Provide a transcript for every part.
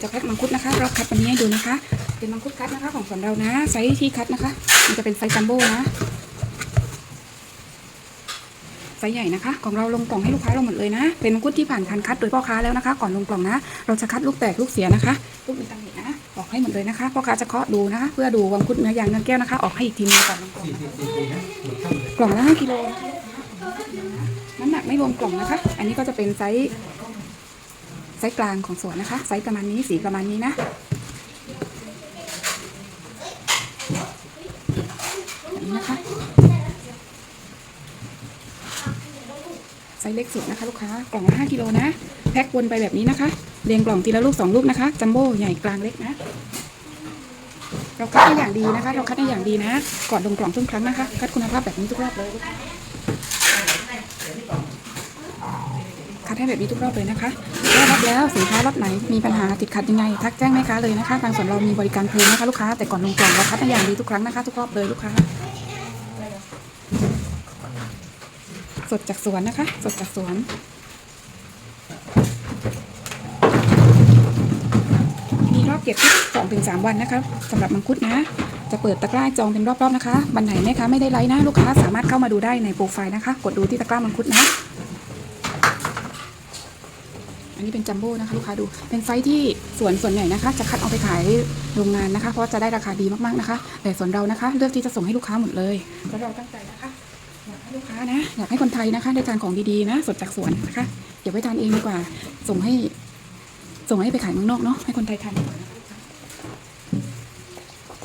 ยวจะแพ็คมังคุดนะคะเราคัดวันนี้ให้ดูนะคะ เป็นมังคุดคัดนะคะ ของสวนเรานะไซส์ที่คัดนะคะ มันจะเป็นไซส์จัมโบ้นะไซส์ใหญ่นะคะ ของเราลงกล่องให้ลูกค้าเราหมดเลยนะ เป็นมังคุดที่ผ่านการคัดโดยพ่อค้าแล้วนะคะ ก่อนลงกล่องนะ เราจะคัดลูกแตกลูกเสียนะคะ ลูกมีตำหนินะ ออกให้หมดเลยนะคะพ่อค้าจะเคาะดูนะคะ เพื่อดูวังคุดเนื้อยางเนื้อแก้วนะคะ ออกให้อีกทีนึงก่อนลงกล่องนกล่องละ5กิโลนะคะน้ำหนักไม่รวมกล่องนะคะ อันนี้ก็จะเป็นไซส์ ไซส์กลางของสวนนะคะ ไซส์ประมาณนี้สีประมาณนี้นะแบบนี้นะคะไซส์เล็กสุดนะคะลูกค้ากล่องละ5กิโลนะ แพ็ควนไปแบบนี้นะคะ เรียงกล่องทีละลูกสองลูกนะคะ จัมโบ้ใหญ่กลางเล็กนะ เราคัดให้อย่างดีนะคะ เราคัดให้อย่างดีนะ ก่อนลงกล่องทุกครั้งนะคะ คัดคุณภาพแบบนี้ทุกรอบเลยคัดให้แบบนี้ทุกรอบเลยนะคะรับ แล้วสินค้ารอบไหนมีปัญหาติดขัดยังไง ทักแจ้งแม่ค้าเลยนะคะทางส่วนเรามีบริการเพลงนะคะลูกค้าแต่ก่อนลงกล่องเราคัดให้อย่างดีทุกครั้งนะคะทุกรอบเลยลูกค้า สดจากสวนนะคะ สดจากสวนมีรอบเก็บที่สองถึงสามวันนะคะสำหรับมังคุดนะ จะเปิดตะกร้าจองเป็นรอบๆนะคะวันไหนแม่ค้าไม่ได้ไลฟ์นะลูกค้าสามารถเข้ามาดูได้ในโปรไฟล์นะคะ กดดูที่ตะกร้ามังคุดนะ อันนี้เป็นจัมโบ้นะคะลูกค้าดู เป็นไซส์ที่สวนส่วนใหญ่นะคะ จะคัดเอาไปขายโรงงานนะคะ เพราะจะได้ราคาดีมากๆนะคะ แต่ส่วนเรานะคะ เลือกที่จะส่งให้ลูกค้าหมดเลยแล้วเราตั้งใจนะคะอยากให้ลูกค้านะ อยากให้คนไทยนะคะ ได้ทานของดีๆนะ สดจากสวนนะคะเก็บไว้ทานเองดีกว่า ส่งให้ ส่งให้ไปขายเมืองนอกเนาะให้คนไทยทานดีกว่า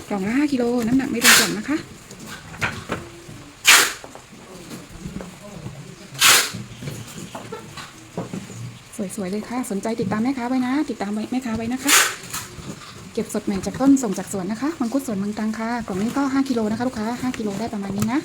กล่องละ5กิโลน้ำหนักไม่รวมกล่องนะคะ สวยๆเลยค่ะ สนใจติดตามแม่ค้าไว้นะ ติดตามแม่ค้าไว้นะคะ เก็บสดใหม่จากต้นส่งจากสวนนะคะมังคุดสวนเมืองตรังค่ะ กล่องนี้ก็ 5กิโลนะคะลูกค้า 5กิโลได้ประมาณนี้นะ